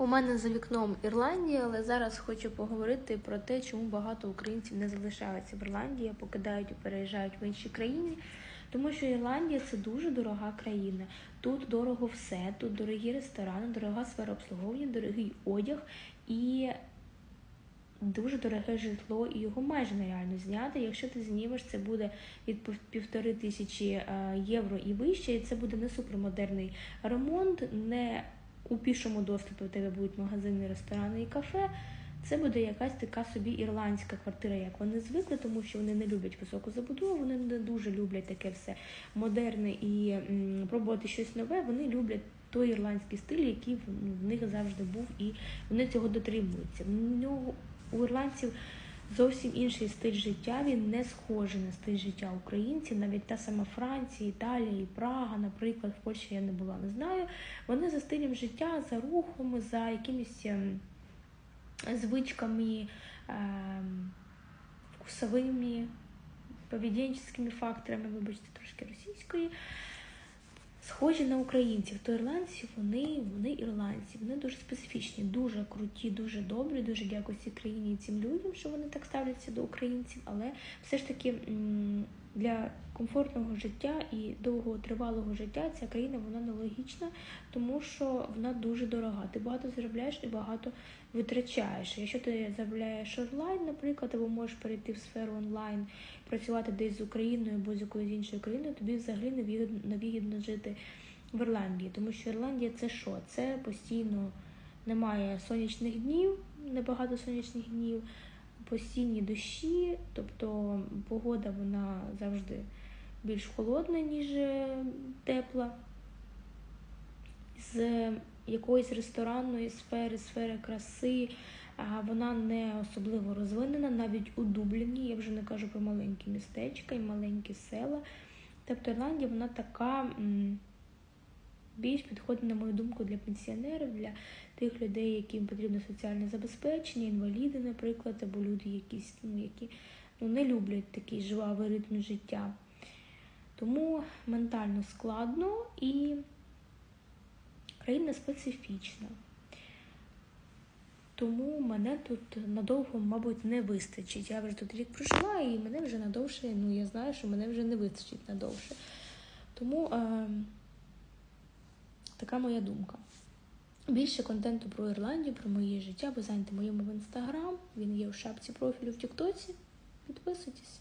У мене за вікном Ірландія, але зараз хочу поговорити про те, чому багато українців не залишаються в Ірландії, покидають і переїжджають в інші країни. Тому що Ірландія це дуже дорога країна. Тут дорого все, тут дорогі ресторани, дорога сфера обслуговування, дорогий одяг і дуже дороге житло, і його майже нереально зняти. Якщо ти знімеш, це буде від півтори тисячі е, євро і вище, і це буде не супермодерний ремонт, не у пішому доступі у тебе будуть магазини, ресторани і кафе. Це буде якась така собі ірландська квартира, як вони звикли, тому що вони не люблять високу забудову, вони не дуже люблять таке все модерне і м, пробувати щось нове. Вони люблять той ірландський стиль, який в, них завжди був, і вони цього дотримуються. Нього у ірландців зовсім інший стиль життя. Він не схожий на стиль життя українців. Навіть та сама Франція, Італія і Прага, наприклад, в Польщі я не була, не знаю. Вони за стилем життя, за рухами, за якимись ем, звичками, ем, вкусовими, поведенческими факторами, вибачте, трошки російської. Схожі на українців, то ірландці вони, вони ірландці, вони дуже специфічні, дуже круті, дуже добрі. Дуже дякую цій країні і цим людям, що вони так ставляться до українців. Але все ж таки для комфортного життя і довгого тривалого життя ця країна вона нелогічна, тому що вона дуже дорога. Ти багато заробляєш і багато витрачаєш. Якщо ти заробляєш онлайн, наприклад, або можеш перейти в сферу онлайн, працювати десь з Україною або з якоюсь іншою країною, тобі взагалі невигідно жити в Ірландії, тому що Ірландія це що? Це постійно немає сонячних днів, небагато сонячних днів, постійні дощі, тобто погода вона завжди більш холодна, ніж е, тепла. З якоїсь ресторанної сфери, сфери краси, вона не особливо розвинена, навіть у Дубліні, я вже не кажу про маленькі містечка і маленькі села. Тобто Ірландія вона така більш підходить, на мою думку, для пенсіонерів, для тих людей, яким потрібно соціальне забезпечення, інваліди, наприклад, або люди, якісь, ну, які ну, не люблять такий жвавий ритм життя. Тому ментально складно і країна специфічна. Тому мене тут надовго, мабуть, не вистачить. Я вже тут рік пройшла, і мене вже надовше, ну я знаю, що мене вже не вистачить надовше. Тому е, така моя думка. Більше контенту про Ірландію, про моє життя ви знайдете моєму в інстаграм. Він є у шапці профілю в Тіктоці. Підписуйтесь.